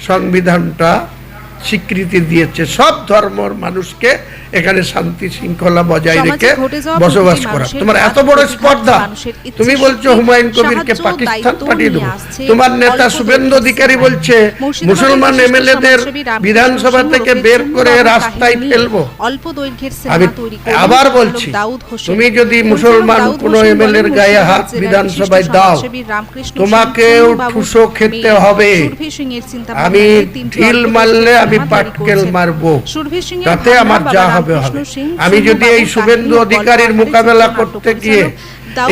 সংবিধানটা স্বীকৃতি দিয়েছে। সব ধর্মর মানুষকে এখানে শান্তি শৃঙ্খলা বজায় রেখে বসবাস করা। তোমার এত বড় স্পর্ধা। তুমি বলছো হুমায়ুন কবিরকে পাকিস্তান পাঠিয়ে দেবো। তোমার নেতা শুভেন্দু অধিকারী বলছে মুসলমান বিশিষ্ট এমএলএদের বিধানসভা থেকে বের করে রাস্তায় ফেলব। অল্প দৈর্ঘ্যের আবার বলছি তুমি যদি মুসলমান কোনো এমএলএর গায়ে হাত বিধানসভায় দাও। তোমাকেও ঠুসো খেতে হবে। আমি ঢিল মারলে আমি পাটকেল মারব। তাতে আমার যা হবে হবে। আমি যদি এই শুভেন্দু অধিকারের মোকাবেলা করতে গিয়ে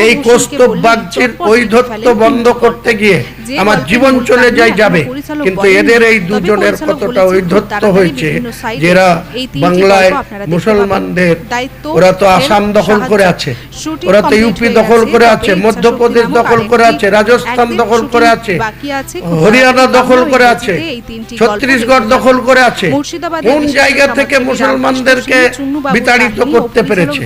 এই কৌস্তব বাগচির ঐধত্ব বন্ধ করতে গিয়ে আমার জীবন চলে যায় যাবে। কিন্তু এদের এই দুজনের কতটা বলেছেন, ঐধত্ব হয়েছে যারা বাংলায় মুসলমানদের ওরা তো আসাম দখল করে আছে ওরা তো ইউপি দখল করে আছে মধ্যপ্রদেশ দখল করে আছে রাজস্থান দখল করে আছে হরিয়ানা দখল করে আছে ছত্তিশগড় দখল করে আছে কোন জায়গা থেকে মুসলমানদেরকে বিতাড়িত করতে পেরেছে?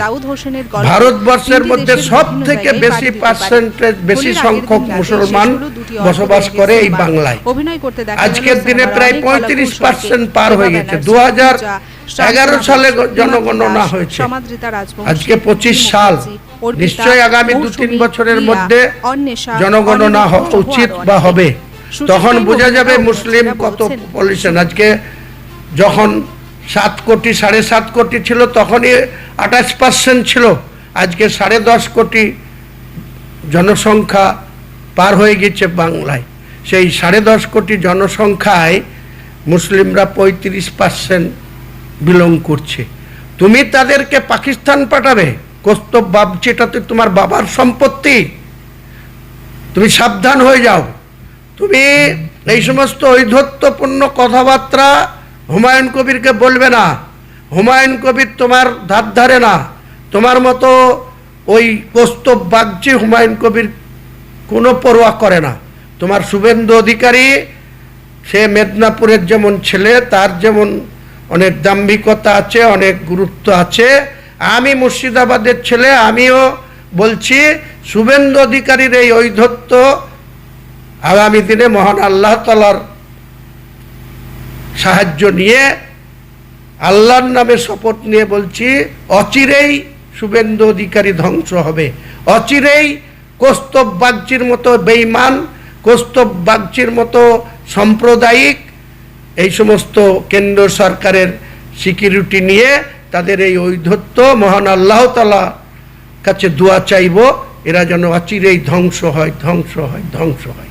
ভারতবর্ষের মধ্যে সব থেকে বেশি। পার্সেন্টেজ বেশি সংখ্যক মুসলমান বসবাস করে এই বাংলায়। আজকের দিনে প্রায় পঁয়ত্রিশ পার্সেন্ট পার হয়ে গেছে। দু হাজার এগারো সালে জনগণনা হয়েছে। আজকে পঁচিশ সাল। নিশ্চয়ই আগামী দু তিন বছরের মধ্যে জনগণনা হওয়া উচিত বা হবে। তখন বোঝা যাবে মুসলিম কত পলিউশন। আজকে যখন সাত কোটি সাড়ে সাত কোটি ছিল তখনই আঠাশ পার্সেন্ট ছিল। আজকে সাড়ে দশ কোটি জনসংখ্যা পার হয়ে গেছে বাংলায়। সেই সাড়ে দশ কোটি জনসংখ্যায় মুসলিমরা পঁয়ত্রিশ পার্সেন্ট বিলং করছে। তুমি তাদেরকে পাকিস্তান পাঠাবে? কস্তব বাবছি এটা তো তোমার বাবার সম্পত্তি। তুমি সাবধান হয়ে যাও। তুমি এই সমস্ত ঐধত্যপূর্ণ কথাবার্তা হুমায়ুন কবিরকে বলবে না। হুমায়ুন কবির তোমার ধার ধারে না। তোমার মতো ওই কস্তব বাগজি হুমায়ুন কবির কোনো পরোয়া করে না। তোমার শুভেন্দু অধিকারী, সে মেদিনীপুরের যেমন ছেলে, তার যেমন অনেক দাম্ভিকতা আছে, অনেক গুরুত্ব আছে। আমি মুর্শিদাবাদের ছেলে, আমিও বলছি, শুভেন্দু অধিকারীর এই ঐধত্য আগামী দিনে মহান আল্লাহ তালার সাহায্য নিয়ে, আল্লাহর নামে শপথ নিয়ে বলছি, অচিরেই শুভেন্দু অধিকারী ধ্বংস হবে। অচিরেই কৌস্তব বাগচির মতো বেইমান কৌস্তব বাগচির মতো সাম্প্রদায়িক এই সমস্ত কেন্দ্র সরকারের সিকিউরিটি নিয়ে তাদের এই ঐধত্য মহান আল্লাহ তালা কাছে দোয়া চাইব, এরা যেন অচিরেই ধ্বংস হয় ধ্বংস হয় ধ্বংস হয়।